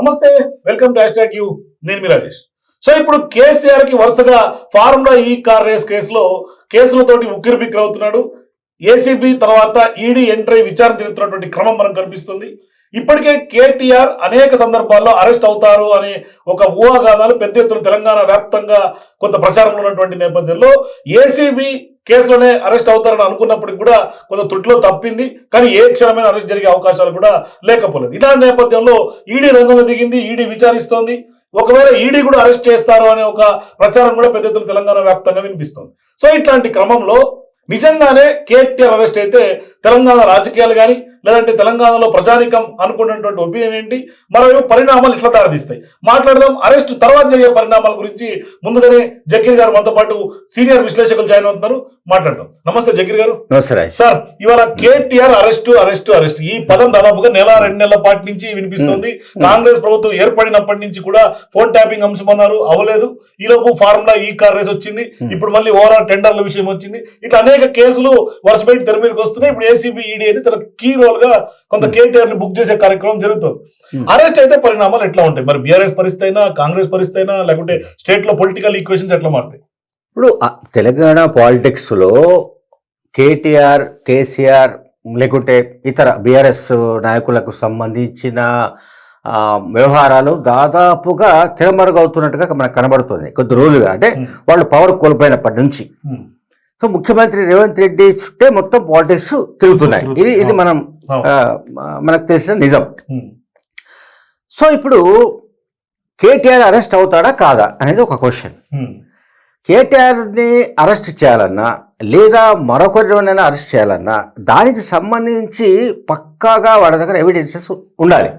నమస్తే welcome to hash you. నేను మీ Rajesh. So ఇప్పుడు కేసీఆర్కి వరుసగా ఫార్ములా ఈ కార్ రేస్ కేసులో కేసులతోటి ఉక్కిరి బిక్కిరవుతున్నాడు ఏసీబీ తర్వాత ఈడీ ఎంట్రీ విచారణ జరుగుతున్నటువంటి క్రమం మనకు కనిపిస్తుంది. ఇప్పటికే కేటీఆర్ అనేక సందర్భాల్లో అరెస్ట్ అవుతారు అనే ఒక ఊహాగానాలు పెద్ద ఎత్తున తెలంగాణ వ్యాప్తంగా కొంత ప్రచారంలో ఉన్నటువంటి నేపథ్యంలో ఏసీబీ కేసులోనే అరెస్ట్ అవుతారని అనుకున్నప్పటికి కూడా కొంత త్రుట్లో తప్పింది. కానీ ఏ క్షణమైన అరెస్ట్ జరిగే అవకాశాలు కూడా లేకపోలేదు. ఇలాంటి నేపథ్యంలో ఈడీ రంగంలో దిగింది ఈడీ విచారిస్తోంది. ఒకవేళ ఈడీ కూడా అరెస్ట్ చేస్తారు అనే ఒక ప్రచారం కూడా పెద్ద ఎత్తున తెలంగాణ వ్యాప్తంగా వినిపిస్తుంది. సో ఇట్లాంటి క్రమంలో నిజంగానే కేటీఆర్ అరెస్ట్ అయితే తెలంగాణ రాజకీయాలు కానీ లేదంటే తెలంగాణలో ప్రజానికం అనుకున్నటువంటి ఒపీనియన్ ఏంటి? మరోవైపు పరిణామాలు ఇట్లా దారితీస్తాయి మాట్లాడదాం. అరెస్ట్ తర్వాత జరిగే పరిణామాల గురించి ముందుగానే జకీర్ గారు మనతో పాటు సీనియర్ విశ్లేషకులు జాయిన్ అవుతున్నారు. మాట్లాడదాం. నమస్తే జకీర్ గారు. నమస్తే సార్ ఇవాళ కేటీఆర్ అరెస్ట్ అరెస్ట్ అరెస్ట్. ఈ పదం దాదాపుగా నెల రెండు నెలల పాటు నుంచి వినిపిస్తుంది. కాంగ్రెస్ ప్రభుత్వం ఏర్పడినప్పటి నుంచి కూడా ఫోన్ ట్యాపింగ్ అంశం అన్నారు అవలేదు ఈలోపు ఫార్ములా ఈ కార్ రేస్ వచ్చింది. ఇప్పుడు మళ్ళీ ఓవరాల్ టెండర్ల విషయం వచ్చింది. ఇట్లా అనేక కేసులు వరుస పెట్టి తెర మీదకి వస్తున్నాయి. ఇప్పుడు ఏసీబీ ఈడీ అయితే చాలా కీ రోల్ గా కొంత Hmm. కేటీఆర్ని బుక్ చేసే కార్యక్రమం జరుగుతుంది Hmm. అరెస్ట్ అయితే పరిణామాలు ఎట్లా ఉంటాయి మరి బీఆర్ఎస్ పరిస్థితి అయినా కాంగ్రెస్ పరిస్థితి అయినా లేకుంటే స్టేట్లో పొలిటికల్ ఈక్వేషన్స్ ఎట్లా మారుతాయి ఇప్పుడు తెలంగాణ పాలిటిక్స్లో కేటీఆర్ కేసీఆర్ లేకుంటే ఇతర బీఆర్ఎస్ నాయకులకు సంబంధించిన వ్యవహారాలు దాదాపుగా తిరమరుగవుతున్నట్టుగా మనకు కనబడుతుంది కొద్ది రోజులుగా అంటే Hmm. వాళ్ళు పవర్ కోల్పోయినప్పటి నుంచి Hmm. సో ముఖ్యమంత్రి రేవంత్ రెడ్డి చుట్టే మొత్తం పాలిటిక్స్ తిరుగుతున్నాయి. ఇది ఇది మనం మనకు తెలిసిన నిజం. సో ఇప్పుడు కేటీఆర్ అరెస్ట్ అవుతాడా కాదా అనేది ఒక క్వశ్చన్. కేటీఆర్ని అరెస్ట్ చేయాలన్నా లేదా మరొకరినైనా అరెస్ట్ చేయాలన్నా దానికి సంబంధించి పక్కాగా వాళ్ళ దగ్గర ఎవిడెన్సెస్ ఉండాలి.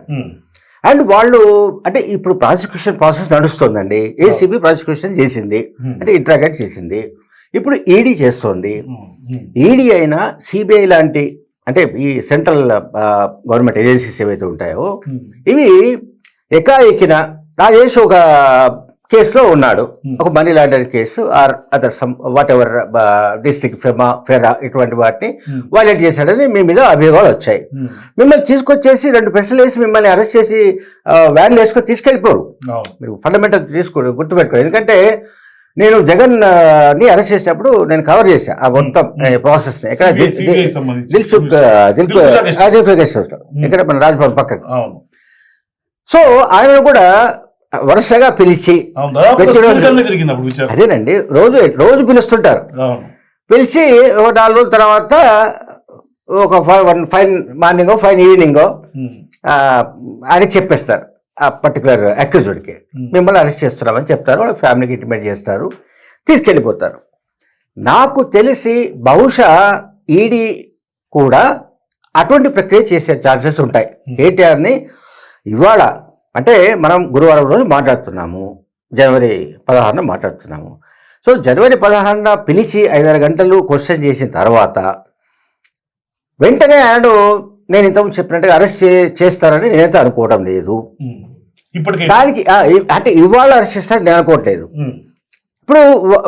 అండ్ వాళ్ళు అంటే ఇప్పుడు ప్రాసిక్యూషన్ ప్రాసెస్ నడుస్తుందండి. ఏసీబీ ప్రాసిక్యూషన్ చేసింది. అంటే ఇంట్రాగేట్ చేసింది. ఇప్పుడు ఈడీ చేస్తోంది Hmm. Hmm. ఈడీ అయినా సిబిఐ లాంటి అంటే ఈ సెంట్రల్ గవర్నమెంట్ ఏజెన్సీస్ ఏవైతే ఉంటాయో Hmm. ఇవి ఎకాఎకిన రాజేష్ ఒక కేసులో ఉన్నాడు Hmm. ఒక money laundering case or other some whatever district FEMA FERA ఇటువంటి వాటిని. వైలేట్ చేశాడని మీ మీద అభియోగాలు వచ్చాయి. మిమ్మల్ని తీసుకొచ్చేసి రెండు ప్రశ్నలు వేసి మిమ్మల్ని అరెస్ట్ చేసి వ్యాన్లు వేసుకొని తీసుకెళ్ళిపోరు. మీరు ఫండమెంటల్ తీసుకో గుర్తుపెట్టుకోండి ఎందుకంటే నేను జగన్ని అరెస్ట్ చేసినప్పుడు నేను కవర్ చేశా ఆ మొత్తం. ప్రాసెస్. దిల్సుఖ్ దిల్సుఖ్ Hmm. ఇక్కడ మన రాజ్భవన్ పక్కకు. సో ఆయన కూడా వరుసగా పిలిచి అదేనండి రోజు రోజు పిలుస్తుంటారు. పిలిచి ఒక నాలుగు రోజుల తర్వాత ఒక వన్ ఫైన్ మార్నింగో ఫైన్ ఈవినింగో ఆయనకి చెప్పేస్తారు. ఆ పర్టికులర్ అక్యూజ్డ్కి ఉమ్, మిమ్మల్ని అరెస్ట్ చేస్తున్నామని చెప్తారు వాళ్ళ ఫ్యామిలీకి ఇంటిమేట్ చేస్తారు తీసుకెళ్ళిపోతారు. నాకు తెలిసి బహుశా ఈడీ కూడా అటువంటి ప్రక్రియ చేసే ఛాన్సెస్ ఉంటాయి. కేటీఆర్ని ఇవాళ అంటే మనం గురువారం రోజు మాట్లాడుతున్నాము జనవరి పదహారున మాట్లాడుతున్నాము. సో జనవరి పదహారున పిలిచి ఐదారు గంటలు క్వశ్చన్ చేసిన తర్వాత వెంటనే ఆయన నేను ఇంతకుముందు చెప్పినట్టుగా అరెస్ట్ చే చేస్తారని నేనైతే అనుకోవడం లేదు. ఉమ్. ఇప్పటికే. దానికి అంటే ఇవాళ అరెస్ట్ చేస్తారని నేను అనుకోవట్లేదు ఉమ్, ఇప్పుడు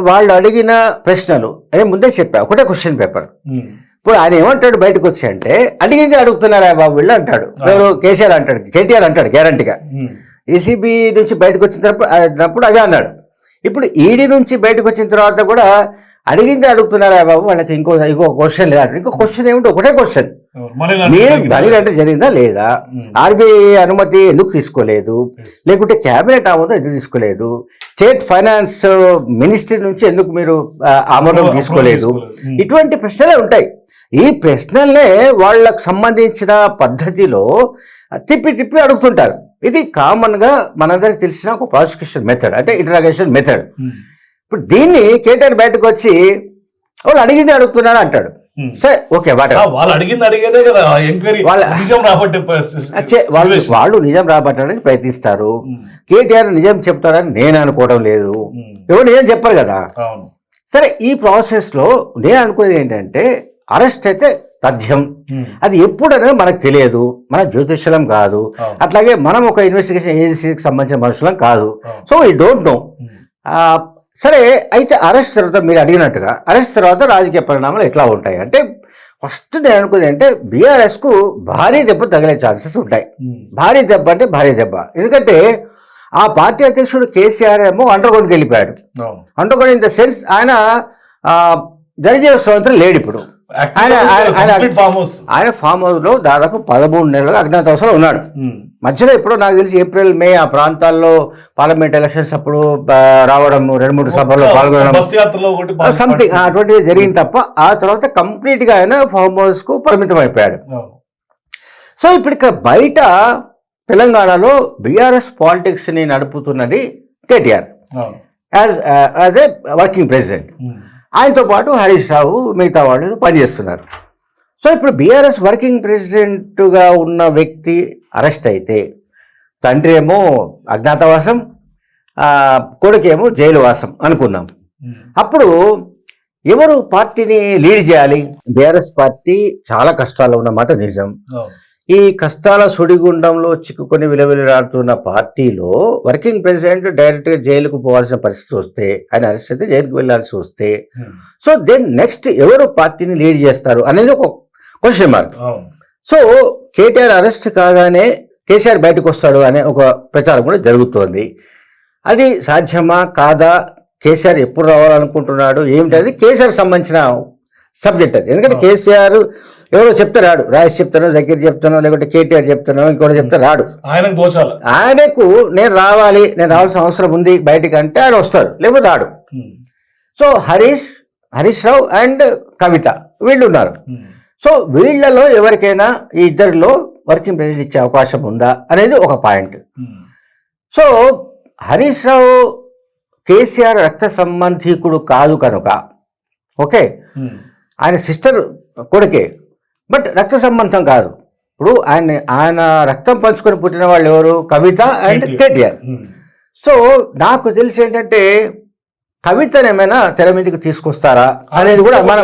వాళ్ళు అడిగిన ప్రశ్నలు అదే ముందే చెప్పా ఒకటే క్వశ్చన్ పేపర్ ఇప్పుడు ఆయన ఏమంటాడు బయటకు వచ్చి అంటే అడిగింది అడుగుతున్నారా బాబు వీళ్ళు అంటాడు. ఎవరు? కేసీఆర్ అంటాడు కేటీఆర్ అంటాడు గ్యారంటీగా ఏసీబీ నుంచి బయటకు వచ్చిన అదే అన్నాడు. ఇప్పుడు ఈడీ నుంచి బయటకు వచ్చిన తర్వాత కూడా అడిగింది అడుగుతున్నారా బాబు? వాళ్ళకి ఇంకో ఇంకో క్వశ్చన్ లేదా? ఇంకో క్వశ్చన్ ఏమిటి ఒకటే క్వశ్చన్ మీరు? బలి అంటే జరిగిందా లేదా? ఆర్బీఐ అనుమతి ఎందుకు తీసుకోలేదు. లేకుంటే క్యాబినెట్ ఆమోదం ఎందుకు తీసుకోలేదు? స్టేట్ ఫైనాన్స్ మినిస్ట్రీ నుంచి ఎందుకు మీరు ఆమోదం తీసుకోలేదు? ఇటువంటి ప్రశ్నలే ఉంటాయి. ఈ ప్రశ్నల్నే వాళ్ళకు సంబంధించిన పద్ధతిలో తిప్పి తిప్పి అడుగుతుంటారు. ఇది కామన్గా మనందరికి తెలిసిన ఒక ప్రాసిక్యూషన్ మెథడ్ అంటే ఇంటరాగేషన్ మెథడ్ ఇప్పుడు దీన్ని కేటీఆర్ బయటకు వచ్చి వాళ్ళు అడిగింది అడుగుతున్నారు అంటాడు. సరే ఓకే వాట వాళ్ళు అడిగింది అడిగేదే కదా ఎంక్వైరీ వాళ్ళ- నిజం రాబట్టే వాళ్ళు. వాళ్ళు నిజం రాబట్టడానికి ప్రయత్నిస్తారు. కేటీఆర్ నిజం చెప్తారని నేను అనుకోవడం లేదు. ఎవరు నిజం చెప్పరు కదా. సరే ఈ ప్రాసెస్లో నేను అనుకునేది ఏంటంటే అరెస్ట్ అయితే తథ్యం. అది ఎప్పుడనేది మనకు తెలియదు. మన జ్యోతిష్యం కాదు. అట్లాగే మనం ఒక ఇన్వెస్టిగేషన్ ఏజెన్సీకి సంబంధించిన మనుషులం కాదు. సో ఈ డోంట్ నో సరే అయితే అరెస్ట్ తర్వాత మీరు అడిగినట్టుగా అరెస్ట్ తర్వాత రాజకీయ పరిణామాలు ఎట్లా ఉంటాయి? అంటే ఫస్ట్ నేను అనుకుంది అంటే బీఆర్ఎస్కు భారీ దెబ్బ తగిలే ఛాన్సెస్ ఉంటాయి. భారీ దెబ్బ అంటే భారీ దెబ్బ. ఎందుకంటే ఆ పార్టీ అధ్యక్షుడు కేసీఆర్ ఏమో అండర్ గ్రౌండ్కి వెళ్ళిపోయాడు under ground in the sense ఆయన జనజీవ స్రవంతులు లేడు ఇప్పుడు. ఆయన- ఫామ్ హౌస్లో దాదాపు పదమూడు నెలలు అజ్ఞాతవాసంలో ఉన్నాడు. మధ్యలో ఎప్పుడో నాకు తెలిసి ఏప్రిల్ మే ఆ ప్రాంతాల్లో పార్లమెంట్ ఎలక్షన్స్ అప్పుడు రావడం రెండు మూడు సభల్లో పాల్గొనడం. సంథింగ్ అటువంటిది జరిగింది తప్ప ఆ తర్వాత కంప్లీట్గా ఆయన ఫామ్ హౌస్కు పరిమితం అయిపోయాడు. సో ఇప్పుడు ఇక్కడ బయట తెలంగాణలో బీఆర్ఎస్ పాలిటిక్స్ని నడుపుతున్నది KTR. As as a working president. ఆయనతో పాటు హరీష్ రావు మిగతా వాళ్ళు పనిచేస్తున్నారు సో ఇప్పుడు బీఆర్ఎస్ వర్కింగ్ ప్రెసిడెంట్గా ఉన్న వ్యక్తి అరెస్ట్ అయితే తండ్రి ఏమో అజ్ఞాతవాసం కొడుకేమో జైలు వాసం అనుకుందాం ఉమ్. అప్పుడు ఎవరు పార్టీని లీడ్ చేయాలి బీఆర్ఎస్ పార్టీ చాలా కష్టాల్లో ఉన్నమాట నిజం. ఈ కష్టాల సుడిగుండంలో చిక్కుకొని విలవిలలాడుతున్న పార్టీలో వర్కింగ్ ప్రెసిడెంట్ డైరెక్ట్గా జైలుకు పోవాల్సిన పరిస్థితి వస్తే ఆయన అరెస్ట్ అయితే జైలుకు వెళ్ళాల్సి వస్తే ఉమ్. సో దెన్ నెక్స్ట్ ఎవరు పార్టీని లీడ్ చేస్తారు అనేది ఒక question mark. So KTR arrest కాగానే కేసీఆర్ బయటకు వస్తాడు అనే ఒక ప్రచారం కూడా జరుగుతోంది. అది సాధ్యమా కాదా? కేసీఆర్ ఎప్పుడు రావాలనుకుంటున్నాడు? ఏమిటి? అది కేసీఆర్ సంబంధించిన సబ్జెక్ట్ అది. ఎందుకంటే కేసీఆర్ ఎవరో చెప్తే రాడు రాజేష్ చెప్తానో జకీర్ చెప్తానో లేకుంటే కేటీఆర్ చెప్తానో ఇంకోటి చెప్తే రాడు ఆయనకు దోచాల ఆయనకు నేను రావాలి నేను రావాల్సిన అవసరం ఉంది బయటికి అంటే ఆయన వస్తాడు లేకపోతే రాడు. సో హరీష్ హరీష్ రావు అండ్ కవిత వీళ్ళు ఉన్నారు. సో వీళ్ళలో ఎవరికైనా ఈ ఇద్దరిలో వర్కింగ్ ప్రెసిడెంట్ ఇచ్చే అవకాశం ఉందా అనేది ఒక point. So Harish Rao KCR రక్త సంబంధీకుడు కాదు కనుక ఓకే. ఆయన సిస్టర్ కొడుకే బట్ రక్త సంబంధం కాదు ఇప్పుడు ఆయన ఆయన రక్తం పంచుకొని పుట్టిన వాళ్ళు ఎవరు కవిత అండ్ కేటీఆర్. సో నాకు తెలిసి ఏంటంటే కవితను ఏమైనా తెర మీదకి తీసుకొస్తారా అనేది కూడా మనం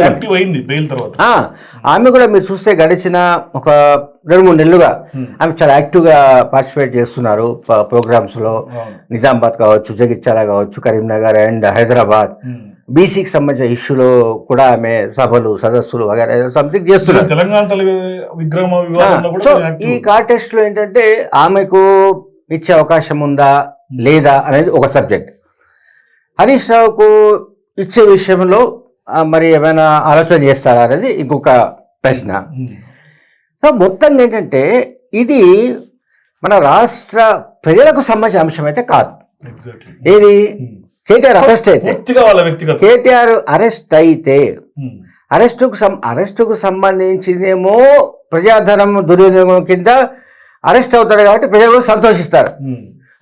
ఆమె కూడా మీరు చూస్తే గడిచిన ఒక రెండు మూడు నెలలుగా. ఆమె చాలా యాక్టివ్గా పార్టిసిపేట్ చేస్తున్నారు ప్రోగ్రామ్స్లో. నిజామాబాద్ కావచ్చు జగిత్యాల కావచ్చు కరీంనగర్ అండ్ హైదరాబాద్. బీసీకి సంబంధించిన ఇష్యూలో కూడా ఆమె సభలు సదస్సులు వగైరా సంథింగ్ చేస్తున్నారు. తెలంగాణ సో ఈ యాక్టివ్. కాంటెస్ట్లో ఏంటంటే ఆమెకు ఇచ్చే అవకాశం ఉందా లేదా అనేది ఒక సబ్జెక్ట్ హరీష్ రావుకు ఇచ్చే విషయంలో మరి ఏమైనా ఆలోచన చేస్తారా అనేది ఇంకొక ప్రశ్న. సో మొత్తంగా ఏంటంటే ఇది మన రాష్ట్ర ప్రజలకు సంబంధించిన అంశం అయితే కాదు. ఏది. కేటీఆర్ అరెస్ట్ అయితే కేటీఆర్ అరెస్ట్ అయితే. అరెస్టుకు అరెస్టుకు సంబంధించిందేమో ప్రజాధనం దుర్వినియోగం కింద అరెస్ట్ అవుతాడు కాబట్టి ప్రజలు సంతోషిస్తారు.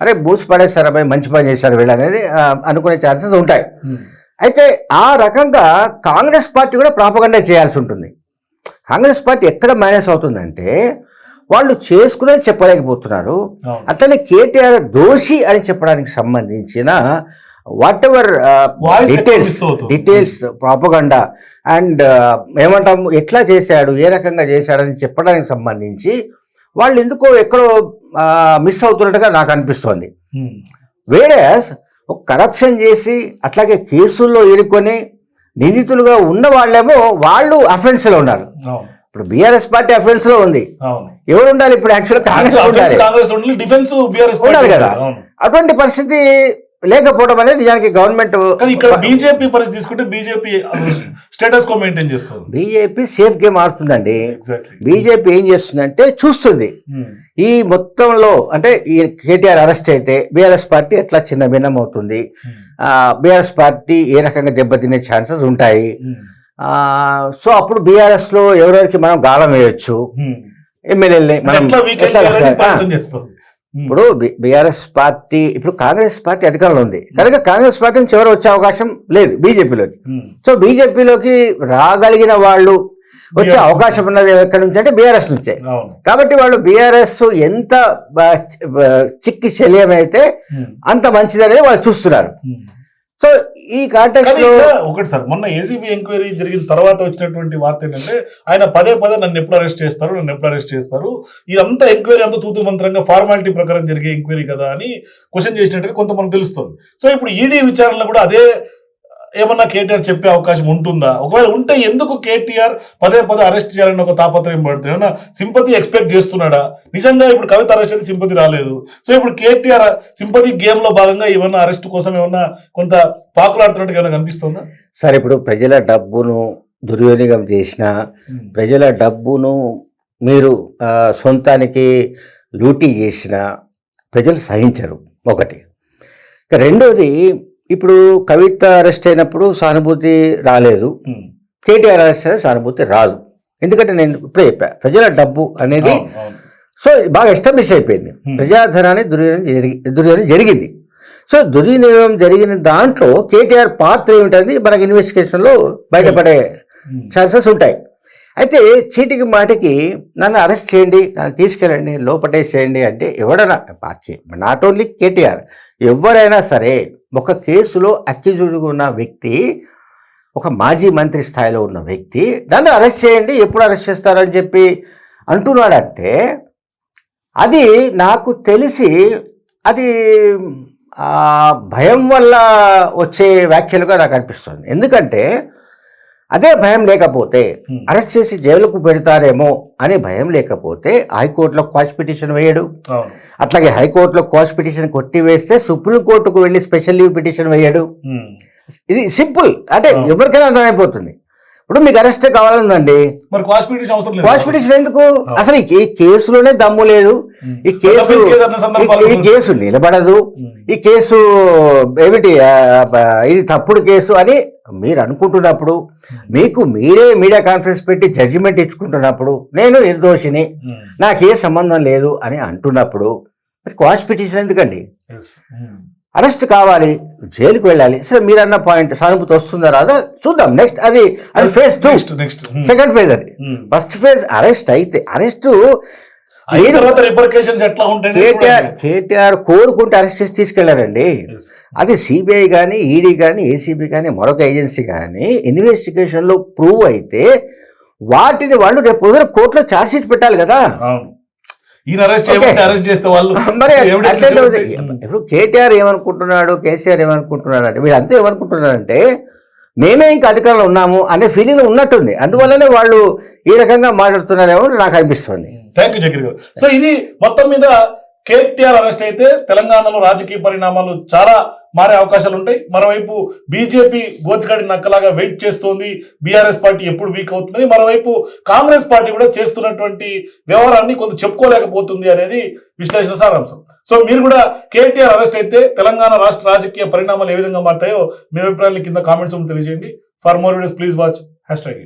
అరే బూసి పడేస్తారు అబ్బాయి మంచి పని చేశారు వీళ్ళు అనేది ఆ, అనుకునే ఛాన్సెస్ ఉంటాయి. అయితే ఆ రకంగా కాంగ్రెస్ పార్టీ కూడా ప్రాపగండా చేయాల్సి ఉంటుంది కాంగ్రెస్ పార్టీ ఎక్కడ మైనస్ అవుతుందంటే వాళ్ళు చేసుకునేది చెప్పలేకపోతున్నారు. అట్లనే కేటీఆర్ దోషి అని చెప్పడానికి సంబంధించిన whatever details. Details propaganda and ఏమంటాము ఎట్లా చేశాడు ఏ రకంగా చేశాడని చెప్పడానికి సంబంధించి వాళ్ళు ఎందుకో ఎక్కడో మిస్ అవుతున్నట్టుగా నాకు అనిపిస్తోంది. వేరే ఒక కరప్షన్ చేసి అట్లాగే కేసుల్లో ఇరుక్కొని నిందితులుగా ఉన్న వాళ్ళేమో వాళ్ళు అఫెన్స్లో ఉన్నారు. ఇప్పుడు బీఆర్ఎస్ పార్టీ అఫెన్స్లో ఉంది. ఎవరు ఉండాలి ఇప్పుడు యాక్చువల్ కాంగ్రెస్ ఉండాలి కదా. అటువంటి పరిస్థితి లేకపోవడం అనేది నిజానికి గవర్నమెంట్ ఇక్కడ బీజేపీ పరిస్థితి తీసుకుంటే బీజేపీ స్టేటస్ కో మెయింటైన్ చేస్తుంది. బీజేపీ సేఫ్ గేమ్ ఆడుతుందండి. బీజేపీ ఏం చేస్తుందంటే చూస్తుంది. ఈ మొత్తంలో అంటే ఈ కేటీఆర్ అరెస్ట్ అయితే బీఆర్ఎస్ పార్టీ ఎట్లా చిన్న భిన్నం అవుతుంది బీఆర్ఎస్ పార్టీ ఏ రకంగా దెబ్బతినే ఛాన్సెస్ ఉంటాయి? ఆ, సో అప్పుడు బీఆర్ఎస్లో ఎవరెవరికి మనం గాలం వేయొచ్చు? ఎమ్మెల్యేలని మనం ఉమ్. ఇప్పుడు బీఆర్ఎస్ పార్టీ ఇప్పుడు కాంగ్రెస్ పార్టీ అధికారంలో ఉంది కనుక కాంగ్రెస్ పార్టీ నుంచి ఎవరు వచ్చే అవకాశం లేదు బీజేపీలోకి ఉమ్. సో బీజేపీలోకి రాగలిగిన వాళ్ళు వచ్చే. అవకాశం ఉన్నది ఎక్కడి నుంచి అంటే బీఆర్ఎస్ నుంచే కాబట్టి వాళ్ళు బీఆర్ఎస్ ఎంత చిక్కి శల్యమైతే. అంత మంచిది అనేది వాళ్ళు చూస్తున్నారు. సో ఈ ఇక్కడ ఒకటి సార్ మొన్న ఏసీబీ ఎంక్వైరీ జరిగిన తర్వాత వచ్చినటువంటి వార్త ఏంటంటే ఆయన పదే పదే నన్ను ఎప్పుడు అరెస్ట్ చేస్తారు నన్ను ఎప్పుడు అరెస్ట్ చేస్తారు. ఇదంతా ఎంక్వైరీ అంతా తూతు మంత్రంగా ఫార్మాలిటీ ప్రకారం జరిగే ఎంక్వైరీ కదా అని క్వశ్చన్ చేసినట్టుగా కొంతమంది తెలుస్తుంది. సో ఇప్పుడు ఈడీ విచారణలో కూడా అదే ఏమన్నా కేటీఆర్ చెప్పే అవకాశం ఉంటుందా? ఒకవేళ ఉంటే ఎందుకు కేటీఆర్ పదే పదే అరెస్ట్ చేయాలని ఒక తాపత్రయం పడుతుంది? ఏమన్నా సింపతి ఎక్స్పెక్ట్ చేస్తున్నాడా? నిజంగా ఇప్పుడు కవిత అరెస్ట్ అయితే సింపతి రాలేదు. సో ఇప్పుడు కేటీఆర్ సింపతి గేమ్లో భాగంగా ఏమన్నా అరెస్ట్ కోసం ఏమన్నా కొంత పాకులాడుతున్నట్టు ఏమైనా కనిపిస్తుందా? సార్ ఇప్పుడు ప్రజల డబ్బును దుర్వినియోగం చేసిన ప్రజల డబ్బును మీరు సొంతానికి లూటీ చేసిన ప్రజలు సహించరు. ఒకటి. రెండోది ఇప్పుడు కవిత అరెస్ట్ అయినప్పుడు సానుభూతి రాలేదు. కేటీఆర్ అరెస్ట్ అయినా సానుభూతి రాదు ఎందుకంటే నేను ఇప్పుడే చెప్పా ప్రజల డబ్బు అనేది. సో బాగా ఎస్టాబ్లిష్ అయిపోయింది. ప్రజాధనాన్ని దుర్వినియోగం జరిగి దుర్వినియోగం జరిగింది సో దుర్వినియోగం జరిగిన దాంట్లో కేటీఆర్ పాత్ర ఏమిటది మనకి ఇన్వెస్టిగేషన్లో బయటపడే. ఛాన్సెస్ ఉంటాయి అయితే చీటికి మాటికి నన్ను అరెస్ట్ చేయండి నన్ను తీసుకెళ్ళండి లోపటేసేయండి అంటే ఎవడైనా నాట్ ఓన్లీ కేటీఆర్ ఎవరైనా సరే ఒక కేసులో అక్యూజుడ్గా ఉన్న వ్యక్తి ఒక మాజీ మంత్రి స్థాయిలో ఉన్న వ్యక్తి నన్ను అరెస్ట్ చేయండి ఎప్పుడు అరెస్ట్ చేస్తారని చెప్పి అంటున్నాడంటే అది నాకు తెలిసి అది భయం వల్ల వచ్చే వ్యాఖ్యలుగా నాకు అనిపిస్తుంది. ఎందుకంటే అదే భయం లేకపోతే. అరెస్ట్ చేసి జైలుకు పెడతారేమో అనే భయం లేకపోతే హైకోర్టులో క్వాష్ పిటిషన్ వేయడు. అట్లాగే హైకోర్టులో క్వాష్ పిటిషన్ కొట్టివేస్తే సుప్రీంకోర్టుకు వెళ్ళి స్పెషల్ లీవ్ పిటిషన్ వేయడు. ఇది సింపుల్. అంటే. ఎవరికైనా అర్థమైపోతుంది. ఇప్పుడు మీకు అరెస్ట్ కావాలందండి మరి క్వాష్ పిటిషన్ ఎందుకు? అసలు ఈ కేసులోనే దమ్ము లేదు. ఈ కేసు ఈ- కేసు నిలబడదు. ఈ కేసు ఏమిటి ఇది తప్పుడు కేసు అని మీరు అనుకుంటున్నప్పుడు మీకు మీరే మీడియా కాన్ఫరెన్స్ పెట్టి జడ్జిమెంట్ ఇచ్చుకుంటున్నప్పుడు నేను నిర్దోషిని ఉమ్. నాకే సంబంధం లేదు అని అంటున్నప్పుడు మరి క్వాష్ పిటిషన్ ఎందుకండి. ఉమ్. అరెస్ట్ కావాలి జైలుకు వెళ్ళాలి సరే మీరు అన్న పాయింట్ సానుభూతి వస్తుందా రాదా చూద్దాం నెక్స్ట్ అది అది ఫేజ్ టూ. సెకండ్ ఫేజ్ అది. ఫస్ట్ ఫేజ్ అరెస్ట్ అయితే అరెస్ట్ తర్వాత రిపర్కేషన్స్ ఎట్లా ఉంటాయి కేటీఆర్ కేటీఆర్ కోరుకుంటే అరెస్ట్ చేసి తీసుకెళ్ళారండి. అది సిబిఐ కానీ ఈడీ కానీ ఏసీబీ కానీ మరొక ఏజెన్సీ కానీ ఇన్వెస్టిగేషన్లో ప్రూవ్ అయితే వాటిని వాళ్ళు రేపు పొద్దున కోర్టులో ఛార్జ్ షీట్ పెట్టాలి కదా. ఈయన అరెస్ట్ అరెస్ట్ చేస్తే వాళ్ళు మరి ఇప్పుడు కేటీఆర్ ఏమనుకుంటున్నాడు కేసీఆర్ ఏమనుకుంటున్నాడు అంటే వీళ్ళంతా ఏమనుకుంటున్నారంటే మేమే ఇంకా అధికారంలో ఉన్నాము అనే ఫీలింగ్ ఉన్నట్టుంది. అందువల్లనే వాళ్ళు ఈ రకంగా మాట్లాడుతున్నారేమో నాకు అనిపిస్తుంది. థ్యాంక్ యూ జగన్ గారు సో ఇది మొత్తం మీద కేటీఆర్ అరెస్ట్ అయితే తెలంగాణలో రాజకీయ పరిణామాలు చాలా మారే అవకాశాలు ఉంటాయి. మరోవైపు బీజేపీ గోతికాడి నక్కలాగా వెయిట్ చేస్తోంది. బీఆర్ఎస్ పార్టీ ఎప్పుడు వీక్ అవుతుందని మరోవైపు కాంగ్రెస్ పార్టీ కూడా చేస్తున్నటువంటి వ్యవహారాన్ని కొంత చెప్పుకోలేకపోతుంది అనేది విశ్లేషణ సారాంశం. సో మీరు కూడా కేటీఆర్ అరెస్ట్ అయితే తెలంగాణ రాష్ట్ర రాజకీయ పరిణామాలు ఏ విధంగా మారుతాయో మీ అభిప్రాయాన్ని కింద కామెంట్స్ తెలియజేయండి. For more videos please watch hashtag